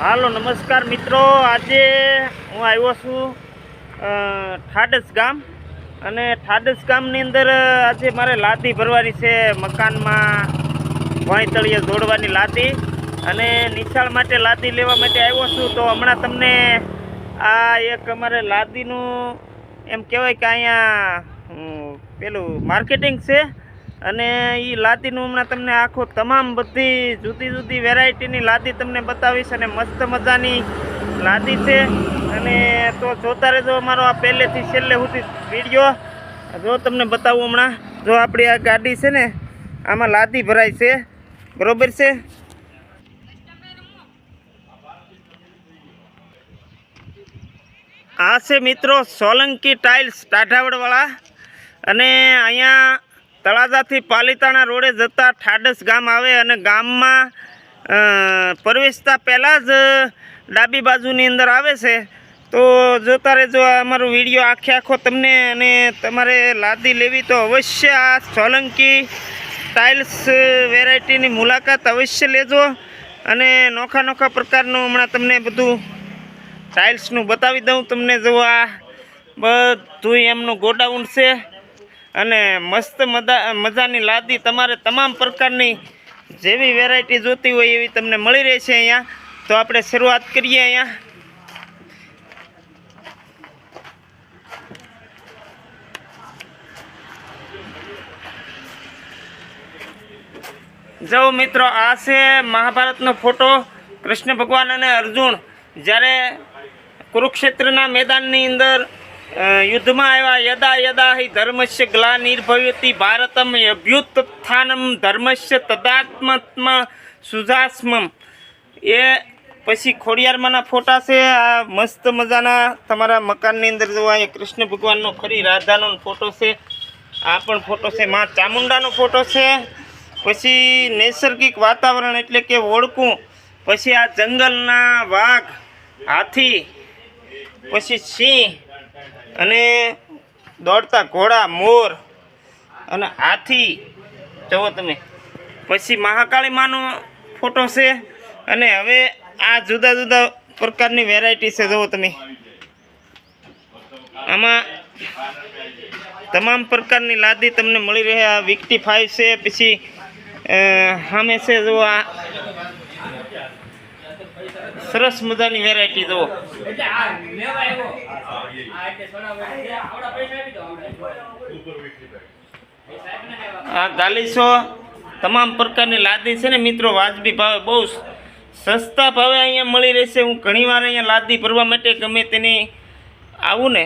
હાલો, નમસ્કાર મિત્રો. આજે હું આવ્યો છું ઠાડસ ગામ. અને ઠાડસ ગામની અંદર આજે મારે લાદી ભરવાની છે મકાનમાં વાણી તળિયે જોડવાની લાદી. અને નિશાળ માટે લાદી લેવા માટે આવ્યો છું. તો હમણાં તમને આ એક અમારે લાદીનું એમ કહેવાય કે અહીંયા પેલું માર્કેટિંગ છે. અને એ લાદીનું હમણાં તમને આખો તમામ બધી જુદી જુદી વેરાયટીની લાદી તમને બતાવીશ અને મસ્ત મજાની લાદી છે. અને તો જોતા રહેજો અમારો આ પહેલેથી છેલ્લે સુધી વીડિયો જો તમને બતાવું હમણાં, જો આપણી આ ગાડી છે ને, આમાં લાદી ભરાય છે. બરોબર છે? આ છે મિત્રો સોલંકી ટાઇલ્સ ટાઢાવડવાળા. અને અહીંયા તળાજાથી પાલિતાણા રોડે જતાં ઠાડસ ગામ આવે અને ગામમાં પ્રવેશતા પહેલાં જ ડાબી બાજુની અંદર આવે છે. તો જોતા રહેજો અમારો વીડિયો આખે આખો તમને અને તમારે લાદી લેવી તો અવશ્ય આ સોલંકી ટાઇલ્સ વેરાયટીની મુલાકાત અવશ્ય લેજો અને નોખા નોખા પ્રકારનું હમણાં તમને બધું ટાઇલ્સનું બતાવી દઉં તમને. જો આ બધું એમનું ગોડાઉન છે. અને મસ્ત મજા મજાની લાદી તમારે તમામ પ્રકારની જેવી વેરાયટી જોતી હોય એવી તમને મળી રહેશે અહીંયા. તો આપણે શરૂઆત કરીએ અહીંયા. જો મિત્રો, આ છે મહાભારતનો ફોટો. કૃષ્ણ ભગવાન અને અર્જુન જ્યારે કુરુક્ષેત્રના મેદાનની અંદર યુદ્ધમાં આવ્યા યદા યદા હિ ધર્મસ્ય ગ્લાનિર્ભવતી ભારતમ અભ્યુત્થાનમ ધર્મસ્ય તદાત્મત્મ સુજાસ્મમ. એ પછી ખોડિયારમાંના ફોટા છે, આ મસ્ત મજાના તમારા મકાનની અંદર જોવા અહીંયા કૃષ્ણ ભગવાનનો ખરી રાધાનો ફોટો છે, આ પણ ફોટો છે, મા ચામુંડાનો ફોટો છે, પછી નૈસર્ગિક વાતાવરણ એટલે કે ઓળખું, પછી આ જંગલના વાઘ, હાથી, પછી સિંહ અને દોડતા ઘોડા, મોર અને હાથી. જુઓ તમે. પછી મહાકાળી માનો ફોટો છે અને હવે આ જુદા જુદા પ્રકારની વેરાયટી છે, જુઓ તમે. આમાં તમામ પ્રકારની લાદી તમને મળી રહે. આ વિકટી ફાઈવ છે, પછી સામે છે જો આ સરસ મજાની વેરાયટી જુઓ. આ ગાલીસો તમામ પ્રકારની લાદી છે ને મિત્રો વાજબી ભાવે બહુ સસ્તા ભાવે અહીંયા મળી રહેશે. હું ઘણીવાર અહીંયા લાદી ભરવા માટે ગમે તેની આવું ને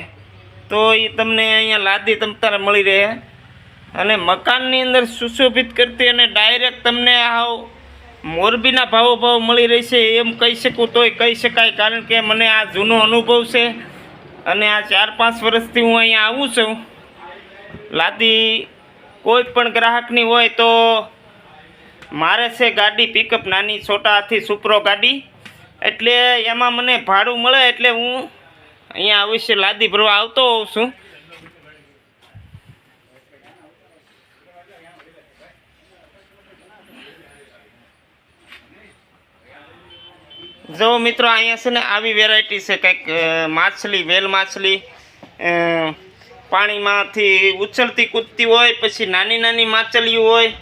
તો એ તમને અહીંયા લાદી તમ તારે મળી રહે. અને મકાનની અંદર સુશોભિત કરતી અને ડાયરેક્ટ તમને આવ મોરબીના ભાવો ભાવ મળી રહેશે એમ કહી શકું તોય કહી શકાય, કારણ કે મને આ જૂનો અનુભવ છે અને આ ચાર પાંચ વર્ષથી હું અહીંયા આવું છું. લાદી કોઈ પણ ગ્રાહકની હોય તો મારે છે ગાડી પિકઅપ નાની, છોટા હાથી સુપરો ગાડી. એટલે એમાં મને ભાડું મળે એટલે હું અહીંયા અવશ્ય લાદી ભરવા આવતો હોઉં છું. જો મિત્રો, અહીંયા છે ને આવી વેરાયટી છે. કંઈક માછલી, વેલ માછલી પાણીમાંથી ઉછળતી કૂદતી હોય, પછી નાની નાની માછલીઓ હોય.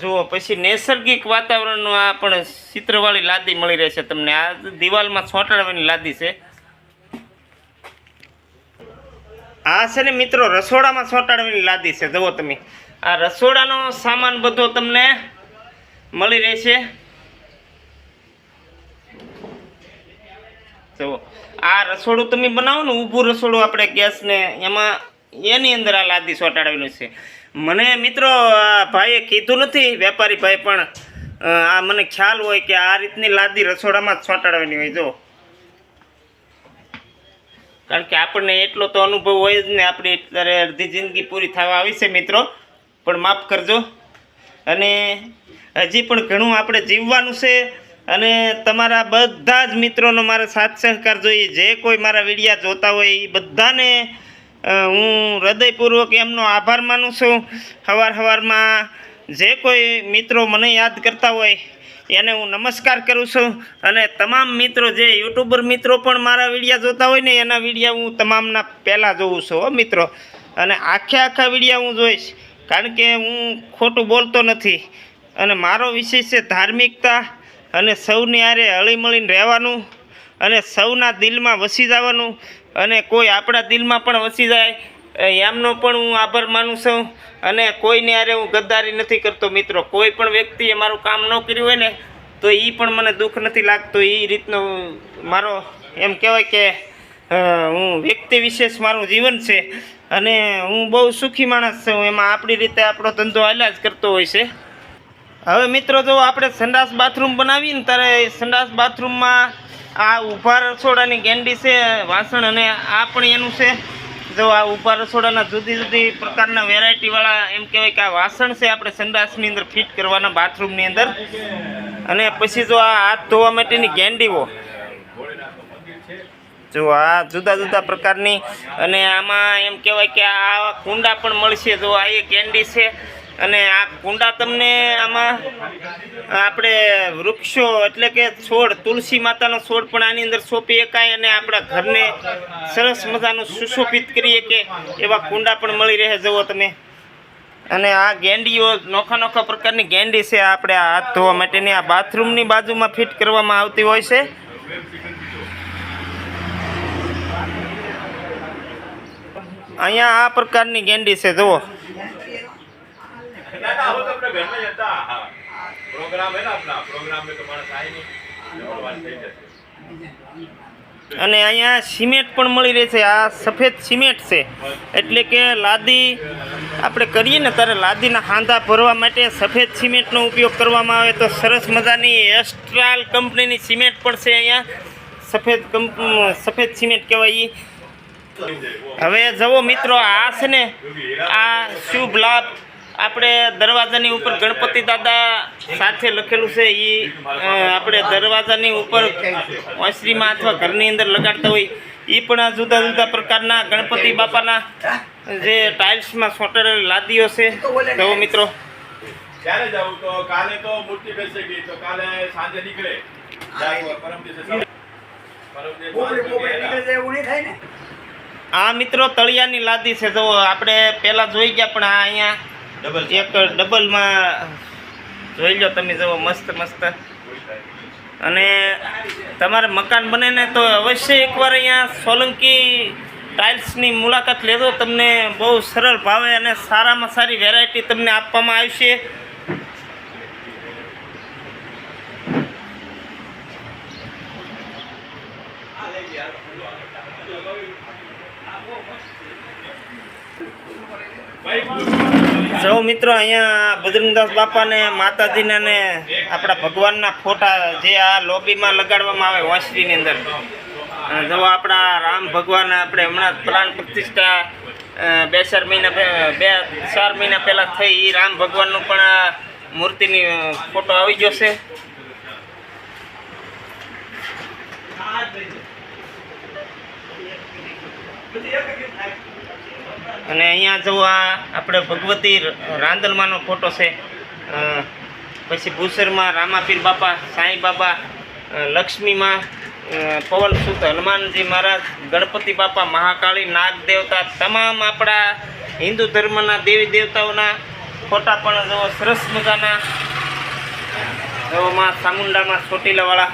જુઓ, પછી નૈસર્ગિક વાતાવરણનું આ પણ ચિત્રવાળી લાદી મળી રહેશે તમને. આ દિવાલમાં છોટાડવાની લાદી છે. આ છે ને મિત્રો, રસોડામાં છોટાડવાની લાદી છે. જુઓ તમે. આ રસોડાનો સામાન બધો તમને મળી રહેશે જુઓ આ રસોડું તમે બનાવો ને, ઊભું રસોડું આપણે ગેસને એમાં એની અંદર આ લાદી ચોંટાડવાનું છે. મને મિત્રો, આ ભાઈએ કીધું નથી, વેપારી ભાઈ પણ આ મને ખ્યાલ હોય કે આ રીતની લાદી રસોડામાં જ ચોંટાડવાની હોય, જો. કારણ કે આપણને એટલો તો અનુભવ હોય જ ને, આપણી અત્યારે અડધી જિંદગી પૂરી થવા આવી છે, મિત્રો. પણ માફ કરજો. અને હજી પણ ઘણું આપણે જીવવાનું છે અને તમારા બધા જ મિત્રોનો મારે સાથ સહકાર જોઈએ. જે કોઈ મારા વિડીયા જોતા હોય એ બધાને હું હૃદયપૂર્વક એમનો આભાર માનું છું. સવાર સવારમાં જે કોઈ મિત્રો મને યાદ કરતા હોય એને હું નમસ્કાર કરું છું અને તમામ મિત્રો જે યુટ્યુબર મિત્રો પણ મારા વિડીયા જોતા હોય ને એના વિડીયા હું તમામના પહેલાં જોઉં છું હો મિત્રો. અને આખે આખા વિડીયા હું જોઈશ. કારણ કે હું ખોટું બોલતો નથી. અને મારો વિષય છે ધાર્મિકતા અને સૌની હારે હળીમળીને રહેવાનું અને સૌના દિલમાં વસી જવાનું અને કોઈ આપણા દિલમાં પણ વસી જાય એમનો પણ હું આભાર માનું છું અને કોઈને હારે હું ગદ્દારી નથી કરતો મિત્રો. કોઈ પણ વ્યક્તિએ મારું કામ ન કર્યું હોય ને, તો એ પણ મને દુઃખ નથી લાગતું. એ રીતનો મારો એમ કહેવાય કે હું વ્યક્તિ વિશેષ મારું જીવન છે અને હું બહુ સુખી માણસ છું. એમાં આપણી રીતે આપણો ધંધો હાલ્યા જ કરતો હોય છે. હવે મિત્રો, જો આપણે સંડાસ બાથરૂમ બનાવીએ ને, ત્યારે સંડાસ બાથરૂમમાં આ ઊભા રસોડાની ગેંડી છે, વાસણ અને આ પણ એનું છે. જો આ ઊભા રસોડાના જુદી જુદી પ્રકારના વેરાયટીવાળા એમ કહેવાય કે આ વાસણ છે આપણે સંડાસની અંદર ફિટ કરવાના બાથરૂમની અંદર. અને પછી જો આ હાથ ધોવા માટેની ગેંડીઓ જો આ જુદા જુદા પ્રકારની અને આમાં એમ કહેવાય કે આ કુંડા પણ મળશે. જો આ એક કેન્ડી છે અને આ કુંડા તમને આમાં આપણે વૃક્ષો એટલે કે છોડ, તુલસી માતાનો છોડ પણ આની અંદર સોંપી શકાય અને આપણા ઘરને સરસ મજાનું સુશોભિત કરીએ કે એવા કુંડા પણ મળી રહે જુઓ તમે. અને આ ગેંડીઓ નોખા નોખા પ્રકારની ગેંડી છે, આપણે હાથ ધોવા માટેની. આ બાથરૂમની બાજુમાં ફિટ કરવામાં આવતી હોય છે. અહીંયા આ પ્રકારની ગેંડી છે, જુઓ. ना ना वो तो अपने घर में ही था हाँ। प्रोग्राम है ना अपना प्रोग्राम में तो माणस आए नहीं और बात થઈ જશે અને અહીંયા સિમેન્ટ પણ મળી રહે છે આ સફેદ સિમેન્ટ છે એટલે કે લાદી આપણે કરીએ ને ત્યારે લાદીના હાંધા ભરવા માટે સફેદ સિમેન્ટનો ઉપયોગ કરવામાં આવે તો સરસ મજાની એસ્ટ્રાલ કંપનીની સિમેન્ટ પણ છે અહીંયા સફેદ કંપ સફેદ સિમેન્ટ કહેવાય ઈ હવે જુઓ મિત્રો આ છે ને આ શુભ લાભ આપણે દરવાજાની ઉપર ગણપતિ દાદા સાથે લખેલું છે એ આપણે દરવાજાની ઉપર ઓસરીમાં અથવા ઘરની અંદર લગાડતા હોય એ પણ આ જુદા જુદા પ્રકારના ગણપતિ બાપાના જે ટાઇલ્સમાં સોંટેલી લાદીઓ છે. તો મિત્રો ક્યારે જાવું તો કાલે તો મૂર્તિ બેસે ગઈ તો કાલે સાંજે નીકળે. પરમ દિવસે સવારે. પરમ દિવસે પોપડી પાંચ પોપડી વાગે નીકળે છે એવું નહીં થાય ને? આ મિત્રો તળિયાની લાદી છે તો આપણે પહેલાં જોઈ ગયા પણ આ અહીંયા એક ડબલમાં જોઈ લો તમે જુઓ મસ્ત મસ્ત. અને તમારે મકાન બને ને તો અવશ્ય એકવાર અહીંયા સોલંકી ટાઇલ્સની મુલાકાત લેજો. તમને બહુ સરળ ભાવે અને સારામાં સારી વેરાયટી તમને આપવામાં આવશે. સૌ મિત્રો, અહીંયા બદ્રીનાથ બાપાને માતાજીના ને આપણા ભગવાનના ફોટા જે આ લોબીમાં લગાડવામાં આવે વાંસળીની અંદર. જો આપણા રામ ભગવાન આપણે હમણાં પ્રાણ પ્રતિષ્ઠા બે ચાર મહિના બે ચાર મહિના પહેલાં થઈ એ રામ ભગવાનનું પણ આ મૂર્તિની ફોટો આવી ગયો છે. અને અહીંયા જો આ આપણે ભગવતી રાંદલમાંનો ફોટો છે પછી ભૂસરમાં રામાપીર બાપા, સાંઈ બાપા લક્ષ્મીમાં પવન સુત હનુમાનજી મહારાજ, ગણપતિ બાપા, મહાકાળી, નાગ દેવતા, તમામ આપણા હિન્દુ ધર્મના દેવી દેવતાઓના ફોટા પણ જો સરસ મજાના જોમાં ચામુંડામાં ચોટીલાવાળા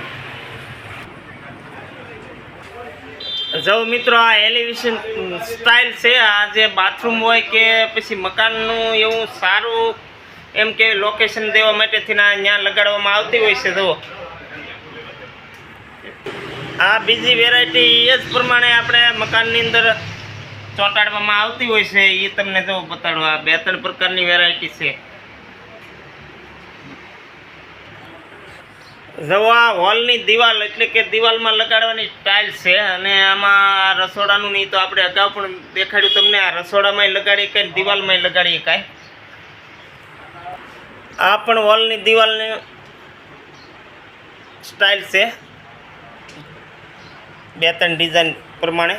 જો મિત્રો, આ એલિવેશન સ્ટાઇલ છે, આ જે બાથરૂમ હોય કે પછી મકાનનું એવું સારું એમ કે લોકેશન દેવા માટેથી ત્યાં લગાડવામાં આવતી હોય છે જો આ બીજી વેરાયટી એ જ પ્રમાણે આપણે મકાનની અંદર ચોંટાડવામાં આવતી હોય છે એ તમને જો બતાડવા. બે ત્રણ પ્રકારની વેરાયટી છે. જો આ હોલની દિવાલ એટલે કે દિવાલમાં લગાડવાની સ્ટાઇલ છે અને આમાં રસોડાનું નહીં તો આપણે અગાઉ પણ દેખાડ્યું તમને, આ રસોડામાંય લગાડીએ કાંઈ દિવાલમાંય લગાડીએ કાંઈ? આ પણ હોલની દિવાલની સ્ટાઇલ છે. બે ત્રણ ડિઝાઇન પ્રમાણે.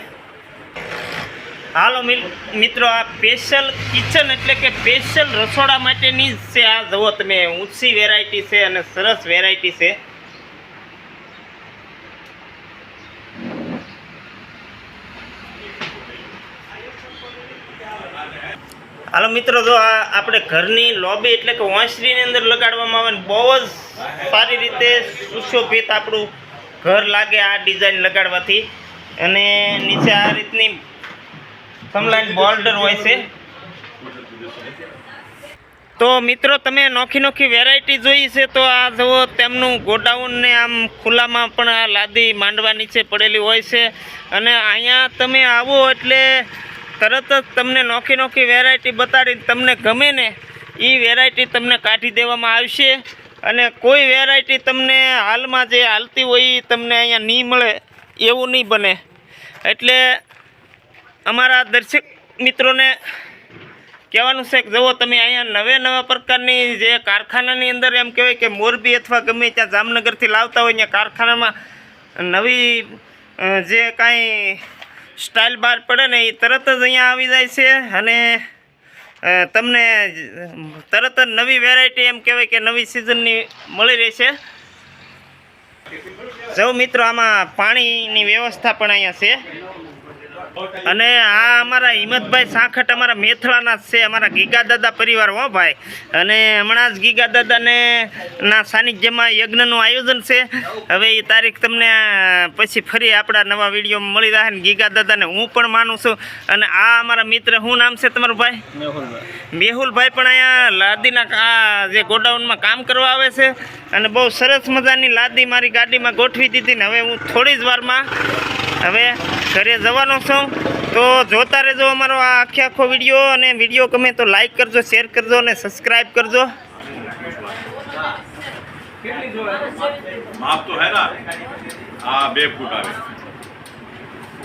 હાલો મિત્રો, આ સ્પેશિયલ કિચન એટલે કે સ્પેશિયલ રસોડા માટેની જ છે આ. જુઓ તમે, ઊંચી વેરાયટી છે અને સરસ વેરાયટી છે. હાલો મિત્રો, જો આ આપણે ઘરની લોબી એટલે કે વાંસળીની અંદર લગાડવામાં આવે ને બહુ જ સારી રીતે સુશોભિત આપણું ઘર લાગે આ ડિઝાઇન લગાડવાથી. અને નીચે આ રીતની સમલાઈન બોર્ડર હોય છે. તો મિત્રો, તમે નોખી નોખી વેરાયટી જોઈ છે તો આ જુઓ, તેમનું ગોડાઉનને આમ ખુલ્લામાં પણ આ લાદી માંડવા નીચે પડેલી હોય છે. અને અહીંયા તમે આવો એટલે તરત જ તમને નોખી નોખી વેરાયટી બતાડી તમને ગમે ને એ વેરાયટી તમને કાઢી દેવામાં આવશે. અને કોઈ વેરાયટી તમને હાલમાં જે હાલતી હોય એ તમને અહીંયા નહીં મળે, એવું નહીં બને. એટલે અમારા દર્શક મિત્રોને કહેવાનું છે કે જુઓ તમે અહીંયા નવે નવા પ્રકારની જે કારખાનાની અંદર એમ કહેવાય કે મોરબી અથવા ગમે ત્યાં જામનગરથી લાવતા હોય ત્યાં કારખાનામાં નવી જે કાંઈ સ્ટાઇલ બહાર પડે ને એ તરત જ અહીંયા આવી જાય છે અને તમને તરત જ નવી વેરાયટી એમ કહેવાય કે નવી સિઝનની મળી રહેશે જો મિત્રો, આમાં પાણીની વ્યવસ્થા પણ અહીંયા છે. અને આ અમારા હિંમતભાઈ સાંખટ અમારા મેથળાના જ છે અમારા ગીગા દાદા પરિવાર હો ભાઈ. અને હમણાં જ ગીગા દાદાને ના સાનિધ્યમાં યજ્ઞનું આયોજન છે. હવે એ તારીખ તમને પછી ફરી આપણા નવા વિડીયોમાં મળી રહે ને ગીગા દાદાને હું પણ માનું છું. અને આ અમારા મિત્ર શું નામ છે તમારું ભાઈ? મેહુલભાઈ. પણ અહીંયા લાદીના આ જે ગોડાઉનમાં કામ કરવા આવે છે. અને બહુ સરસ મજાની લાદી મારી ગાડીમાં ગોઠવી દીધી ને હવે હું થોડી જ વારમાં હવે ઘરે જવાનો છું. તો જોતા રહેજો અમારો આ આખે આખો વીડિયો અને વીડિયો ગમે તો લાઈક કરજો શેર કરજો અને સબસ્ક્રાઈબ કરજો. માપ તો બે ફૂટ આવે.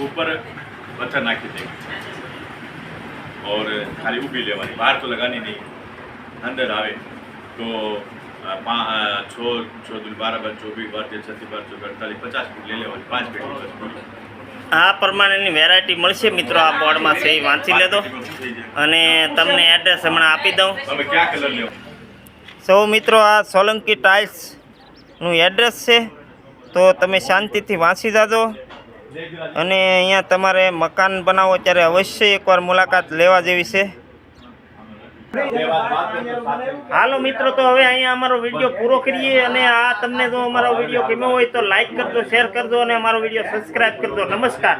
ઉપર પથ્થર નાખી દે. ઓર ખાલી ઊભી લેવાની. બહાર તો લગાની નહીં. અંદર આવે. તો છ છ દુલ બારા, બાર, ચોવીસ, બાર, તેર, છત્રીસ, બાર, ચોવીસ, અડતાલીસ, પચાસ ફૂટ લઈ લેવાની. પાંચ ફૂટ. આ પ્રમાણેની વેરાયટી મળશે મિત્રો આ બોર્ડમાં છે વાંચી લેજો. અને તમને એડ્રેસ હમણાં આપી દઉં. સૌ મિત્રો આ સોલંકી ટાઇલ્સનું એડ્રેસ છે. તો તમે શાંતિથી વાંચી જાજો. અને અહીંયા તમારે મકાન બનાવો ત્યારે અવશ્ય એકવાર મુલાકાત લેવા જેવી છે. હાલો મિત્રો, તો હવે અહીંયા અમારો વીડિયો પૂરો કરીએ અને આ તમને જો અમારો વીડિયો ગમ્યો હોય તો લાઈક કરજો શેર કરજો અને અમારો વીડિયો સબસ્ક્રાઈબ કરજો. નમસ્કાર.